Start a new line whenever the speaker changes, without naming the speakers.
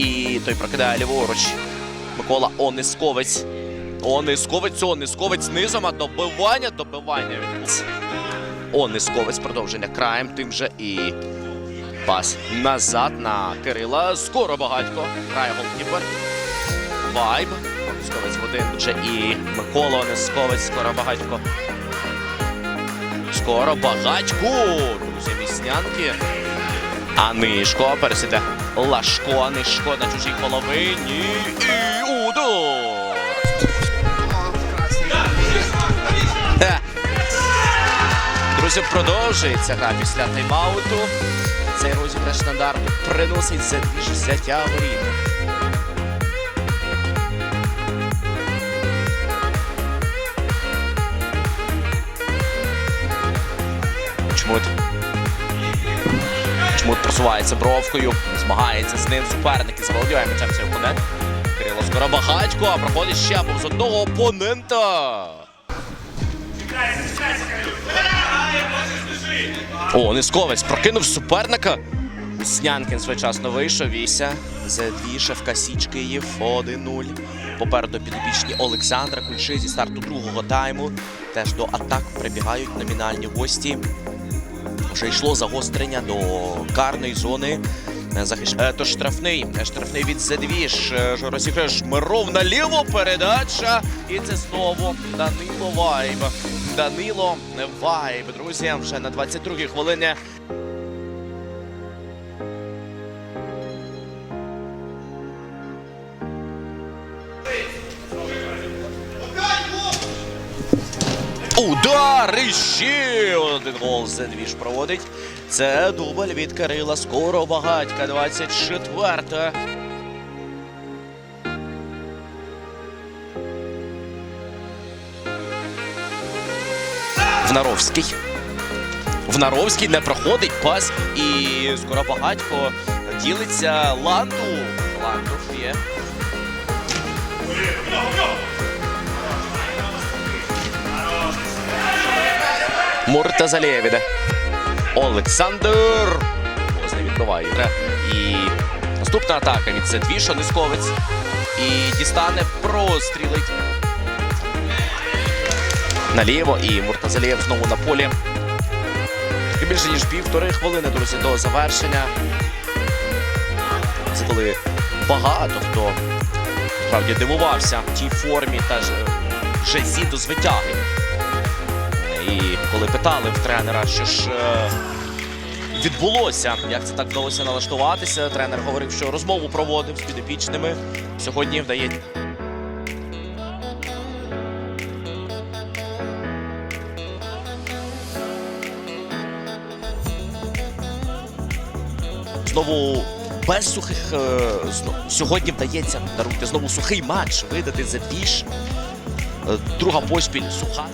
І той прокидає ліворуч. Микола Онисковець. Онисковець, Онисковець низом, а добивання, добивання. Онисковець продовження краєм тим же і пас назад на Кирила. Скоро багатько. Грає голкіпер. Вайб. Онисковець в один вже і Микола Онисковець. Скоро багатько. Скоро багатько. Друзі, міснянки. А Нишко пересіде Лашко, Нишко на чужій половині. І удар! Друзі, продовжується гра після тайм-ауту. Цей розіграш стандарту приносить за дві взяття воріт. Чмут. Чмут просувається бровкою, змагається з ним. Суперники заволодіває м'ячем цей опонент. Кирило Скоробагатько, а проходить ще повз одного опонента. О, Нисковець прокинув суперника. Снянкін своєчасно вийшов. Віся. Задвішав Січ Київ 1-0. Попереду підопічні Олександра Кульши зі старту другого тайму. Теж до атак прибігають номінальні гості. Вже йшло загострення до карної зони. Е, Захищ... Е, То штрафний. Е, Штрафний від Зедвіж. Е, ж- Розіграє наліво. Передача. І це знову Данило Вайб. Данило Вайб. Друзі, вже на 22-й хвилині. Удар! І ще один гол Зедвіж проводить. Це дубль від Кирила Скоро багатька. 24. Внаровський. Внаровський не проходить пас і скоро багатько ділиться ланду. Ландов є. Муртазалєв іде. Олександр. Ось не відбиває. І наступна атака від Зедвіша, Нисковець. І дістане прострілить. Наліво і Муртазалєв знову на полі. І більше ніж півтори хвилини, друзі, до завершення. Це коли багато хто справді дивувався в тій формі та ж жезі до звитяги. І коли питали в тренера, що ж е, відбулося, як це так вдалося налаштуватися, тренер говорив, що розмову проводив з підопічними. Сьогодні вдається. Знову без сухих е, зно- сьогодні вдається даруйте знову сухий матч видати за двіж. Е, Друга поспіль суха.